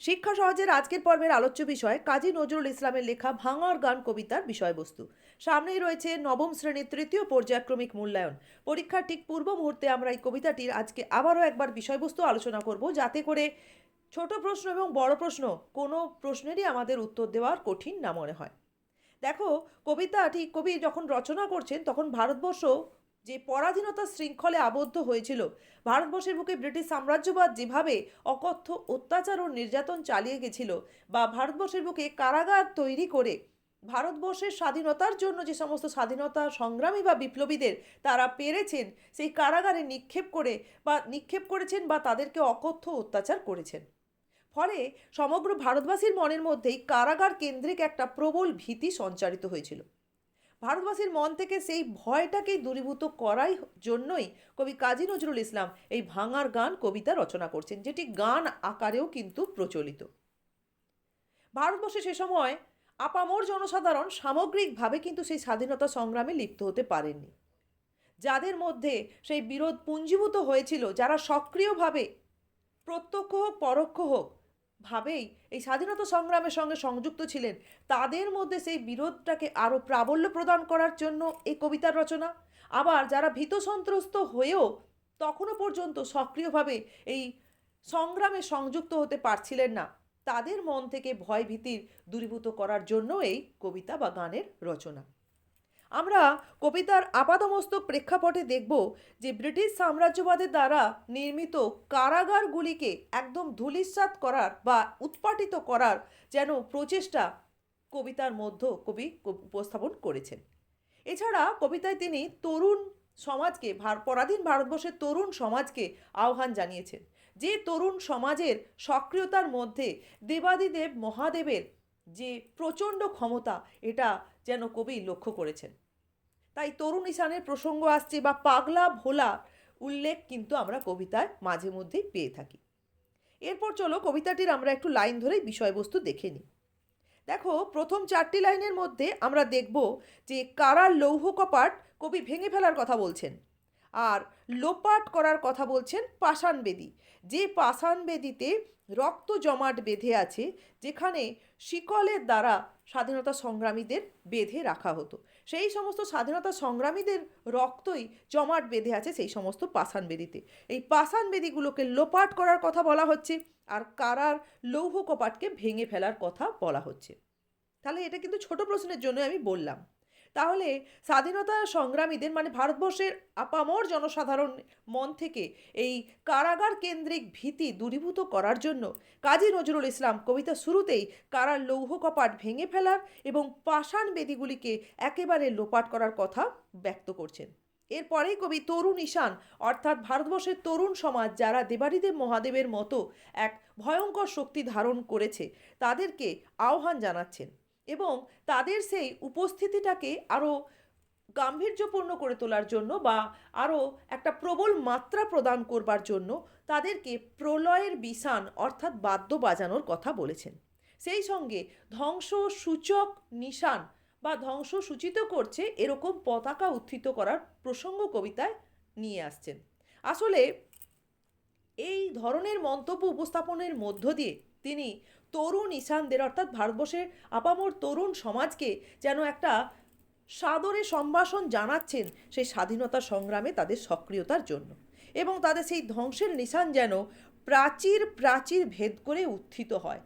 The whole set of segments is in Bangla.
শিক্ষা সহজের আজকের পর্বের আলোচ্য বিষয়, কাজী নজরুল ইসলামের লেখা ভাঙার গান কবিতার বিষয়বস্তু। সামনেই রয়েছে নবম শ্রেণির তৃতীয় পর্যায়ক্রমিক মূল্যায়ন। পরীক্ষার ঠিক পূর্ব মুহূর্তে আমরা এই কবিতাটির আজকে আবারও একবার বিষয়বস্তু আলোচনা করব, যাতে করে ছোট প্রশ্ন এবং বড় প্রশ্ন কোনো প্রশ্নেরই আমাদের উত্তর দেওয়ার কঠিন না মনে হয়। দেখো, কবিতাটি, কবি যখন রচনা করছেন, তখন ভারতবর্ষ যে পরাধীনতা শৃঙ্খলে আবদ্ধ হয়েছিল, ভারতবর্ষের বুকে ব্রিটিশ সাম্রাজ্যবাদ যেভাবে অকথ্য অত্যাচার ও নির্যাতন চালিয়ে গেছিল বা ভারতবর্ষের বুকে কারাগার তৈরি করে ভারতবর্ষের স্বাধীনতার জন্য যে সমস্ত স্বাধীনতা সংগ্রামী বা বিপ্লবীদের তারা পেরেছেন, সেই কারাগারে নিক্ষেপ করে বা নিক্ষেপ করেছেন বা তাদেরকে অকথ্য অত্যাচার করেছেন। ফলে সমগ্র ভারতবাসীর মনের মধ্যেই কারাগার কেন্দ্রিক একটা প্রবল ভীতি সঞ্চারিত হয়েছিল। ভারতবাসীর মন থেকে সেই ভয়টাকেই দূরীভূত করাই জন্যই কবি কাজী নজরুল ইসলাম এই ভাঙার গান কবিতা রচনা করছেন, যেটি গান আকারেও কিন্তু প্রচলিত। ভারতবর্ষে সে সময় আপামর জনসাধারণ সামগ্রিকভাবে কিন্তু সেই স্বাধীনতা সংগ্রামে লিপ্ত হতে পারেননি। যাদের মধ্যে সেই বিরোধ পুঞ্জীভূত হয়েছিল, যারা সক্রিয়ভাবে প্রত্যক্ষ হোক, পরোক্ষ হোক ভাবেই এই স্বাধীনতা সংগ্রামের সঙ্গে সংযুক্ত ছিলেন, তাদের মধ্যে সেই বিরোধটাকে আরও প্রাবল্য প্রদান করার জন্য এই কবিতার রচনা। আবার যারা ভীত সন্ত্রস্ত হয়েও তখনও পর্যন্ত সক্রিয়ভাবে এই সংগ্রামে সংযুক্ত হতে পারছিলেন না, তাদের মন থেকে ভয় ভীতির দূরীভূত করার জন্য এই কবিতা বা গানের রচনা। আমরা কবিতার আপাদমস্তক প্রেক্ষাপটে দেখব যে ব্রিটিশ সাম্রাজ্যবাদের দ্বারা নির্মিত কারাগারগুলিকে একদম ধূলিসাৎ করার বা উৎপাটিত করার যেন প্রচেষ্টা কবিতার মধ্য কবি উপস্থাপন করেছেন। এছাড়া কবিতায় তিনি তরুণ সমাজকে, ভার- পরাধীন ভারতবর্ষের তরুণ সমাজকে আহ্বান জানিয়েছেন যে তরুণ সমাজের সক্রিয়তার মধ্যে দেবাদিদেব মহাদেবের যে প্রচণ্ড ক্ষমতা, এটা যেন কবি লক্ষ্য করেছেন। তাই তরুণ ঈশানের প্রসঙ্গ আসছে বা পাগলা ভোলা উল্লেখ কিন্তু আমরা কবিতায় মাঝে মধ্যেই পেয়ে থাকি। এরপর চলো কবিতাটির আমরা একটু লাইন ধরেই বিষয়বস্তু দেখে নিই। দেখো, প্রথম চারটি লাইনের মধ্যে আমরা দেখব যে কারার লৌহ কপাট কবি ভেঙে ফেলার কথা বলছেন আর লোপাট করার কথা বলছেন পাষাণ বেদি। যে পাষাণ বেদিতে রক্ত জমাট বেঁধে আছে, যেখানে শিকলের দ্বারা স্বাধীনতা সংগ্রামীদের বেঁধে রাখা হতো। সেই সমস্ত স্বাধীনতা সংগ্রামীদের রক্তই জমাট বেঁধে আছে সেই সমস্ত পাষাণ বেদিতে এই পাষাণ বেদিগুলোকে লোপাট করার কথা বলা হচ্ছে আর কারার লৌহ কপাটকে ভেঙে ফেলার কথা বলা হচ্ছে। তাহলে এটা কিন্তু ছোট প্রশ্নের জন্য আমি বললাম। তাহলে স্বাধীনতা সংগ্রামীদের মানে ভারতবর্ষের আপামর জনসাধারণ মন থেকে এই কারাগার কেন্দ্রিক ভীতি দূরীভূত করার জন্য কাজী নজরুল ইসলাম কবিতা শুরুতেই কারার লৌহ কপাট ভেঙে ফেলার এবং পাষাণ বেদিগুলিকে একেবারে লোপাট করার কথা ব্যক্ত করছেন। এরপরেই কবি তরুণ ঈশান, অর্থাৎ ভারতবর্ষের তরুণ সমাজ যারা দেবারিদেব মহাদেবের মতো এক ভয়ঙ্কর শক্তি ধারণ করেছে, তাদেরকে আহ্বান জানাচ্ছেন। এবং তাদের সেই উপস্থিতিটাকে আরও গাম্ভীর্যপূর্ণ করে তোলার জন্য বা আরও একটা প্রবল মাত্রা প্রদান করবার জন্য তাদেরকে প্রলয়ের বিসান অর্থাৎ বাদ্য বাজানোর কথা বলেছেন। সেই সঙ্গে ধ্বংস সূচক নিশান বা ধ্বংস সূচিত করছে এরকম পতাকা উত্থিত করার প্রসঙ্গ কবিতায় নিয়ে আসছেন। আসলে এই ধরনের মন্তব্য উপস্থাপনের মধ্য দিয়ে তিনি তরুণ ঈশানদের, অর্থাৎ ভারতবর্ষের আপামর তরুণ সমাজকে যেন একটা সাদরে সম্ভাষণ জানাচ্ছেন সেই স্বাধীনতা সংগ্রামে তাদের সক্রিয়তার জন্য। এবং তাদের সেই ধ্বংসের নিশান যেন প্রাচীর প্রাচীর ভেদ করে উত্থিত হয়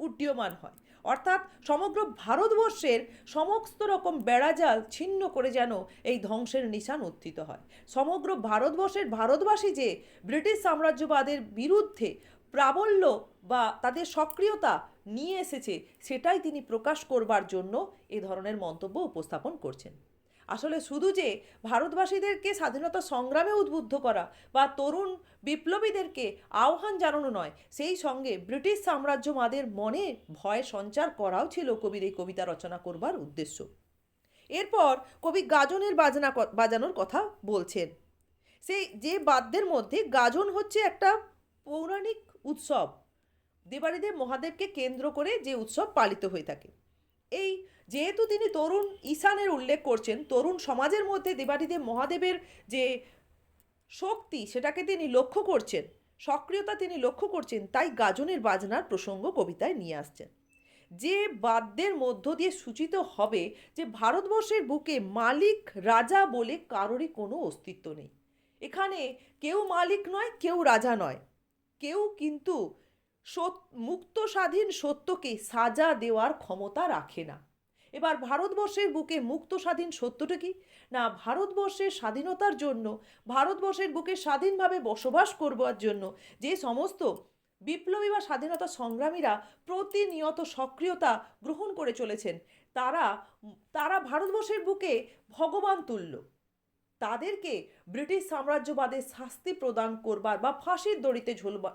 উড্ডীয়মান হয়। অর্থাৎ সমগ্র ভারতবর্ষের সমস্ত রকম বেড়াজাল ছিন্ন করে যেন এই ধ্বংসের নিশান উত্থিত হয়। সমগ্র ভারতবর্ষের ভারতবাসী যে ব্রিটিশ সাম্রাজ্যবাদের বিরুদ্ধে প্রাবল্য বা তাদের সক্রিয়তা নিয়ে এসেছে, সেটাই তিনি প্রকাশ করবার জন্য এ ধরনের মন্তব্য উপস্থাপন করছেন। আসলে শুধু যে ভারতবাসীদেরকে স্বাধীনতা সংগ্রামে উদ্বুদ্ধ করা বা তরুণ বিপ্লবীদেরকে আহ্বান জানানো নয়, সেই সঙ্গে ব্রিটিশ সাম্রাজ্যবাদের মনে ভয় সঞ্চার করাও ছিল কবির এই কবিতা রচনা করবার উদ্দেশ্য। এরপর কবি গাজনের বাজনা বাজানোর কথা বলছেন। সেই যে বাদ্যের মধ্যে গাজন হচ্ছে একটা পৌরাণিক উৎসব দেবারিদেব মহাদেবকে কেন্দ্র করে যে উৎসব পালিত হয়ে থাকে। এই যেহেতু তিনি তরুণ ঈশানের উল্লেখ করছেন, তরুণ সমাজের মধ্যে দেবাদিদেব মহাদেবের যে শক্তি সেটাকে তিনি লক্ষ্য করছেন, সক্রিয়তা তিনি লক্ষ্য করছেন, তাই গাজনের বাজনার প্রসঙ্গ কবিতায় নিয়ে আসছেন। যে বাদ্যের মধ্য দিয়ে সূচিত হবে যে ভারতবর্ষের বুকে মালিক রাজা বলে কারোরই কোনো অস্তিত্ব নেই। এখানে কেউ মালিক নয়, কেউ রাজা নয়। কেউ কিন্তু মুক্ত স্বাধীন সত্যকে সাজা দেওয়ার ক্ষমতা রাখে না। এবার ভারতবর্ষের বুকে মুক্ত স্বাধীন সত্যটা কি? না, ভারতবর্ষের স্বাধীনতার জন্য, ভারতবর্ষের বুকে স্বাধীনভাবে বসবাস করবার জন্য যে সমস্ত বিপ্লবী বা স্বাধীনতা সংগ্রামীরা প্রতিনিয়ত সক্রিয়তা গ্রহণ করে চলেছেন, তারা তারা ভারতবর্ষের বুকে ভগবান তুল্য। তাদেরকে ব্রিটিশ সাম্রাজ্যবাদের শাস্তি প্রদান করবার বা ফাঁসির দড়িতে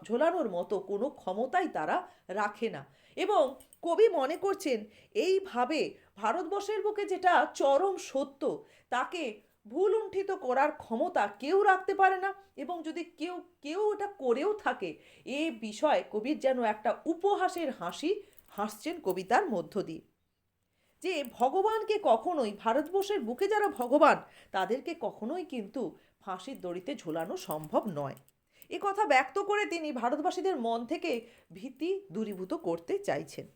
ঝোলানোর মতো কোনো ক্ষমতাই তারা রাখে না। এবং কবি মনে করছেন, এইভাবে ভারতবর্ষের বুকে যেটা চরম সত্য, তাকে ভুল উণ্ঠিত করার ক্ষমতা কেউ রাখতে পারে না। এবং যদি কেউ কেউ এটা করেও থাকে, এ বিষয়ে কবির যেন একটা উপহাসের হাসি হাসছেন কবিতার মধ্য দিয়ে। যে ভগবানকে কখনোই ভারতবর্ষের বুকে যারা ভগবান, তাদেরকে কখনোই কিন্তু ফাঁসির দড়িতে ঝোলানো সম্ভব নয়। এ কথা ব্যক্ত করে তিনি ভারতবাসীদের মন থেকে ভীতি দূরীভূত করতে চাইছেন।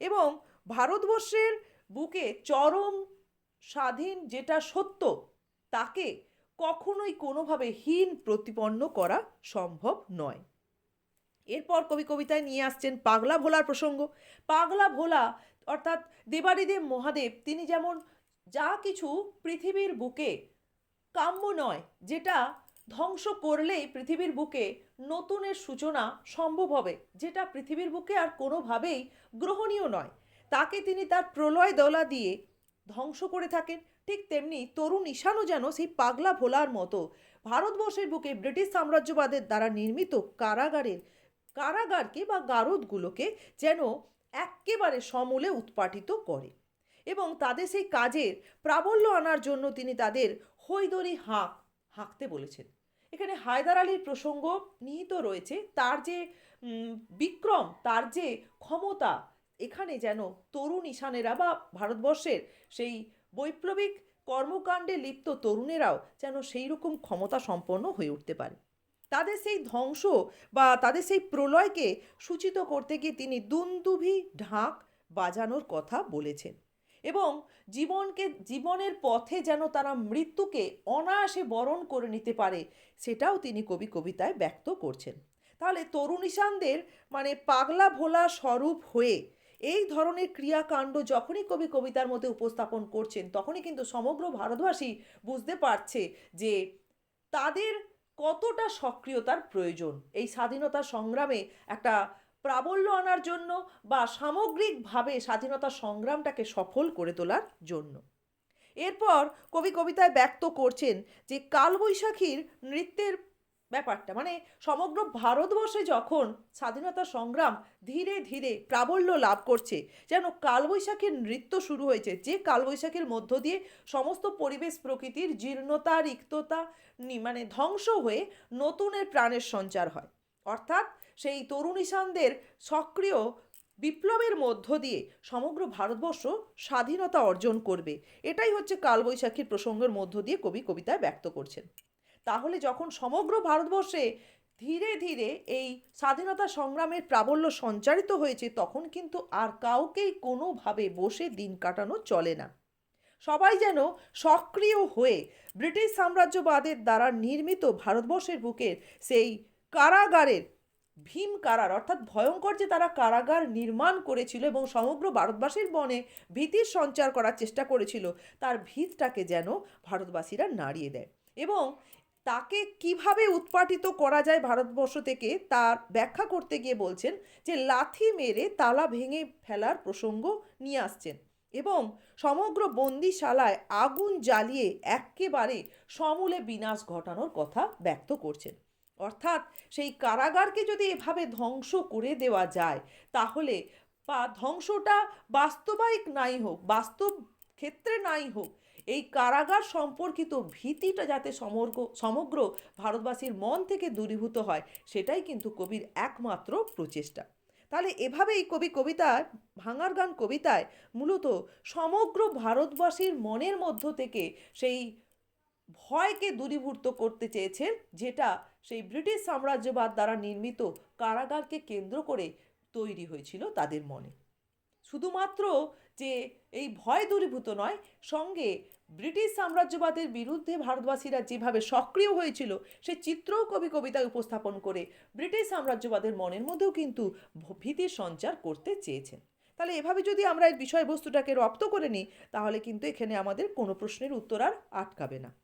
এবং ভারতবর্ষের বুকে চরম স্বাধীন যেটা সত্য, তাকে কখনোই কোনোভাবে হীন প্রতিপন্ন করা সম্ভব নয়। এরপর কবি কবিতায় নিয়ে আসছেন পাগলা ভোলার প্রসঙ্গ। পাগলা ভোলা অর্থাৎ দেবাদিদেব মহাদেব, তিনি যেমন যা কিছু পৃথিবীর বুকে কাম্য নয়, যেটা ধ্বংস করলেই পৃথিবীর বুকে নতুনের সূচনা সম্ভব হবে, যেটা পৃথিবীর বুকে আর কোনোভাবেই গ্রহণীয় নয়। তাকে তিনি তার প্রলয় দলা দিয়ে ধ্বংস করে থাকেন। ঠিক তেমনি তরুণ ঈশানও যেন সেই পাগলা ভোলার মতো ভারতবর্ষের বুকে ব্রিটিশ সাম্রাজ্যবাদের দ্বারা নির্মিত কারাগারের, কারাগারকে বা গারদগুলোকে যেন এক্কেবারে সমূলে উৎপাটিত করে এবং তাদের সেই কাজের প্রাবল্য আনার জন্য তিনি তাদের হৈদরি হাঁক, হাঁকতে বলেছেন। এখানে হায়দার আলীর প্রসঙ্গ নিহিত রয়েছে। তার যে বিক্রম, তার যে ক্ষমতা, এখানে যেন তরুণ ঈশানেরা বা ভারতবর্ষের সেই বৈপ্লবিক কর্মকাণ্ডে লিপ্ত তরুণেরাও যেন সেই রকম ক্ষমতা সম্পন্ন হয়ে উঠতে পারে। তাদের সেই ধ্বংস বা তাদের সেই প্রলয়কে সূচিত করতে গিয়ে তিনি দুন্দুভি ঢাক বাজানোর কথা বলেছেন। এবং জীবনকে, জীবনের পথে যেন তারা মৃত্যুকে অনায়াসে বরণ করে নিতে পারে, সেটাও তিনি কবি কবিতায় ব্যক্ত করছেন। তাহলে তরুণ ঈশানদের মানে পাগলা ভোলা স্বরূপ হয়ে এই ধরনের ক্রিয়াকাণ্ড যখনই কবি কবিতার মধ্যে উপস্থাপন করছেন, তখনই কিন্তু সমগ্র ভারতবাসী বুঝতে পারছে যে তাদের কতটা সক্রিয়তার প্রয়োজন? এই স্বাধীনতা সংগ্রামে একটা প্রাবল্য আনার জন্য বা সামগ্রিকভাবে স্বাধীনতা সংগ্রামটাকে সফল করে তোলার জন্য। এরপর কবি কবিতায় ব্যক্ত করছেন যে কালবৈশাখীর নৃত্যের ব্যাপারটা। মানে সমগ্র ভারতবর্ষে যখন স্বাধীনতা সংগ্রাম ধীরে ধীরে প্রাবল্য লাভ করছে, যেন কালবৈশাখীর নৃত্য শুরু হয়েছে, যে কালবৈশাখীর মধ্য দিয়ে সমস্ত পরিবেশ প্রকৃতির জীর্ণতা, রিক্ততা মানে ধ্বংস হয়ে নতুনের প্রাণের সঞ্চার হয়। অর্থাৎ সেই তরুণ ঈশানদের সক্রিয় বিপ্লবের মধ্য দিয়ে সমগ্র ভারতবর্ষ স্বাধীনতা অর্জন করবে। এটাই হচ্ছে কালবৈশাখীর প্রসঙ্গের মধ্য দিয়ে কবি কবিতায় ব্যক্ত করছেন। তাহলে যখন সমগ্র ভারতবর্ষে ধীরে ধীরে এই স্বাধীনতা সংগ্রামের প্রাবল্য সঞ্চারিত হয়েছে, তখন কিন্তু আর কাউকেই কোনোভাবে বসে দিন কাটানো চলে না। সবাই যেন সক্রিয় হয়ে ব্রিটিশ সাম্রাজ্যবাদের দ্বারা নির্মিত ভারতবর্ষের বুকের সেই কারাগারের ভীম কারার, অর্থাৎ ভয়ঙ্কর যে তারা কারাগার নির্মাণ করেছিল এবং সমগ্র ভারতবাসীর মনে ভীতির সঞ্চার করার চেষ্টা করেছিল, তার ভিতটাকে যেন ভারতবাসীরা নাড়িয়ে দেয়। এবং তাকে কীভাবে উৎপাটিত করা যায় ভারতবর্ষ থেকে তার ব্যাখ্যা করতে গিয়ে বলছেন যে লাথি মেরে তালা ভেঙে ফেলার প্রসঙ্গ নিয়ে আসছেন এবং সমগ্র বন্দিশালায় আগুন জ্বালিয়ে এক্কেবারে সমূলে বিনাশ ঘটানোর কথা ব্যক্ত করছেন। অর্থাৎ সেই কারাগারকে যদি এভাবে ধ্বংস করে দেওয়া যায়, তাহলে বা ধ্বংসটা বাস্তবায়িক নাই হোক, বাস্তব ক্ষেত্রে নাই হোক এই কারাগার সম্পর্কিত ভীতিটা যাতে সমগ্র সমগ্র ভারতবাসীর মন থেকে দূরীভূত হয়, সেটাই কিন্তু কবির একমাত্র প্রচেষ্টা। তাহলে এভাবেই কবি কবিতায়, ভাঙার গান কবিতায় মূলত সমগ্র ভারতবাসীর মনের মধ্য থেকে সেই ভয়কে দূরীভূত করতে চেয়েছেন, যেটা সেই ব্রিটিশ সাম্রাজ্যবাদ দ্বারা নির্মিত কারাগারকে কেন্দ্র করে তৈরি হয়েছিল তাদের মনে। শুধুমাত্র যে এই ভয় দূরীভূত নয়, সঙ্গে ব্রিটিশ সাম্রাজ্যবাদের বিরুদ্ধে ভারতবাসীরা যেভাবে সক্রিয় হয়েছিল, সে চিত্রও কবি কবিতায় উপস্থাপন করে ব্রিটিশ সাম্রাজ্যবাদের মনের মধ্যেও কিন্তু ভ- ভীতির সঞ্চার করতে চেয়েছেন। তাহলে এভাবে যদি আমরা এই বিষয়বস্তুটাকে রপ্ত করে নিই, তাহলে কিন্তু এখানে আমাদের কোনো প্রশ্নের উত্তর আর আটকাবে না।